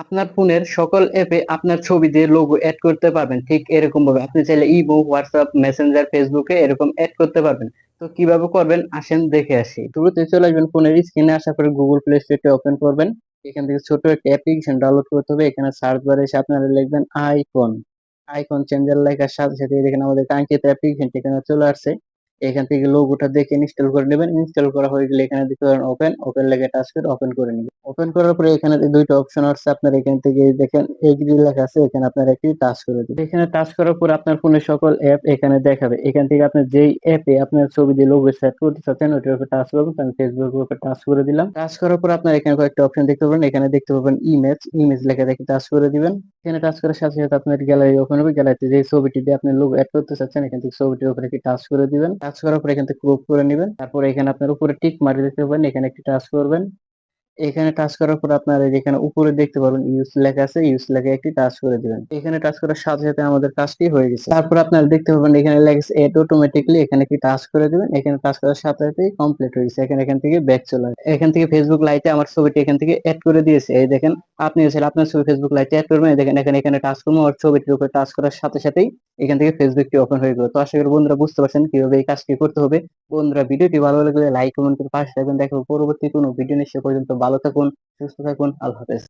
আপনার ফোনের সকল অ্যাপে আপনার ছবি দিয়ে লোগো অ্যাড করতে পারবেন। ঠিক এরকম ভাবে। আপনি চাইলে ইমো হোয়াটসঅ্যাপ মেসেঞ্জার ফেসবুকে এরকম অ্যাড করতে পারবেন। তো কীভাবে করবেন? আসেন দেখে আসি। শুরুতে চলে আসবেন ফোনের স্ক্রিনে আসার পরে গুগল প্লে স্টোরটি ওপেন করবেন। এখান থেকে ছোট একটা অ্যাপ্লিকেশন ডাউনলোড করতে হবে। এখানে সার্চ বারে এসে আপনারা লিখবেন আইকন আইকন চেঞ্জার লেখার সাথে সাথে দেখেন আমাদের কাঙ্ক্ষিত অ্যাপ্লিকেশনটি এখানে চলে আসছে। এখান থেকে লোগোটা দেখে ইনস্টল করে নেবেন। ইনস্টল করা হয়ে গেলে এখানে দেখতে পারেন ওপেন ওপেন লেগে টাচ করে ওপেন করে নেবেন। ওপেন করার পরে এখানে দুইটা অপশন আছে, আপনার এখান থেকে দেখেন এগ্রি লেখা আছে, এখানে আপনার একটি টাচ করে দিবেন। এখানে টাচ করার পর আপনার ফোনের সকল অ্যাপ এখানে দেখাবে। এখান থেকে আপনি যেই অ্যাপে আপনার ছবি দিয়ে লোগো সেট করতে চাচ্ছেন ওটার উপর টাচ করবেন। আমি ফেসবুকের উপর টাচ করে দিলাম। টাচ করার পর আপনার এখানে কয়েকটা অপশন দেখতে পাবেন। এখানে দেখতে পাবেন ইমেজ ইমেজ লেখা দেখে টাচ করে দিবেন। এখানে টাচ করার সাথে সাথে আপনার গ্যালারি ওপেন হবে। গ্যালারিতে যে ছবিটি দিয়ে আপনি লোক অ্যাড করতে চাচ্ছেন, এখান থেকে ছবিটির উপরে একটি টাচ করে দিবেন। টাচ করার পর এখান থেকে ক্রপ করে নেবেন। তারপরে এখানে আপনার উপরে টিক মারি দিতে পারেন এখানে একটি টাচ করবেন। এখানে টাচ করার পর আপনার এই যে এখানে উপরে দেখতে পারবেন ইউজ লেখা আছে ইউজ লেখা একটি টাচ করে দিবেন। এখানে টাচ করার সাথে সাথে আমাদের কাজটি হয়ে গেছে। তারপর আপনারা দেখতে পাবেন এখানে লেখা আছে এড অটোমেটিকলি এখানে কি টাচ করে দিবেন। এখানে টাচ করার সাথে সাথেই কমপ্লিট হয়ে গেছে। এখানে এখান থেকে ব্যাক চলে আসবে। এখান থেকে ফেসবুক লাইটে আমার ছবিটি এখান থেকে অ্যাড করে দিয়েছে। এই দেখেন, আপনি চাইলে আপনার ছবি ফেসবুক লাইটে অ্যাড করবেন। এই দেখেন, এখানে এখানে টাচ করবেন আর ছবিটির উপর টাচ করার সাথে সাথেই এখান থেকে ফেসবুকটি ওপেন হয়ে গেল। তো আশা করি বন্ধুরা বুঝতে পারছেন কীভাবে এই কাজটি করতে হবে। বন্ধুরা ভিডিওটি ভালো লাগলে লাইক কমেন্ট করে পাশে থাকবেন। দেখো পরবর্তী কোনো ভিডিও সে পর্যন্ত। ভালো থাকুন, সুস্থ থাকুন। আল্লাহ হাফেজ।